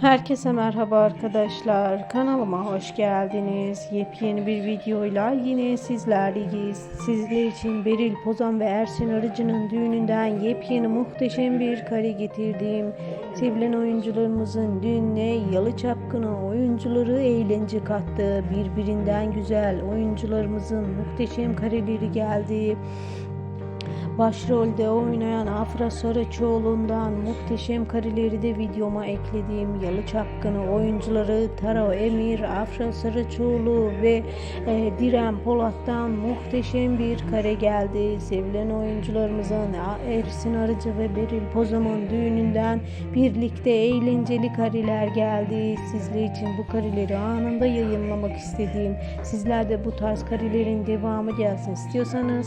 Herkese merhaba arkadaşlar. Kanalıma hoş geldiniz. Yepyeni bir videoyla yine sizlerleyiz. Sizler için Beril Pozan ve Ersin Arıcı'nın düğününden yepyeni muhteşem bir kare getirdim. Sevilen oyuncularımızın düğününe Yalı Çapkını oyuncuları eğlence kattı. Birbirinden güzel oyuncularımızın muhteşem kareleri geldi. Başrolde oynayan Afra Saraçoğlu'ndan muhteşem kareleri de videoma ekledim. Yalı Çapkını oyuncuları Taro Emir, Afra Saraçoğlu ve e, Direm Polat'tan muhteşem bir kare geldi. Sevilen oyuncularımızın Ersin Arıcı ve Beril Pozam'ın düğününden birlikte eğlenceli kareler geldi. Sizler için bu kareleri anında yayınlamak istedim. Sizler de bu tarz karelerin devamı gelsin istiyorsanız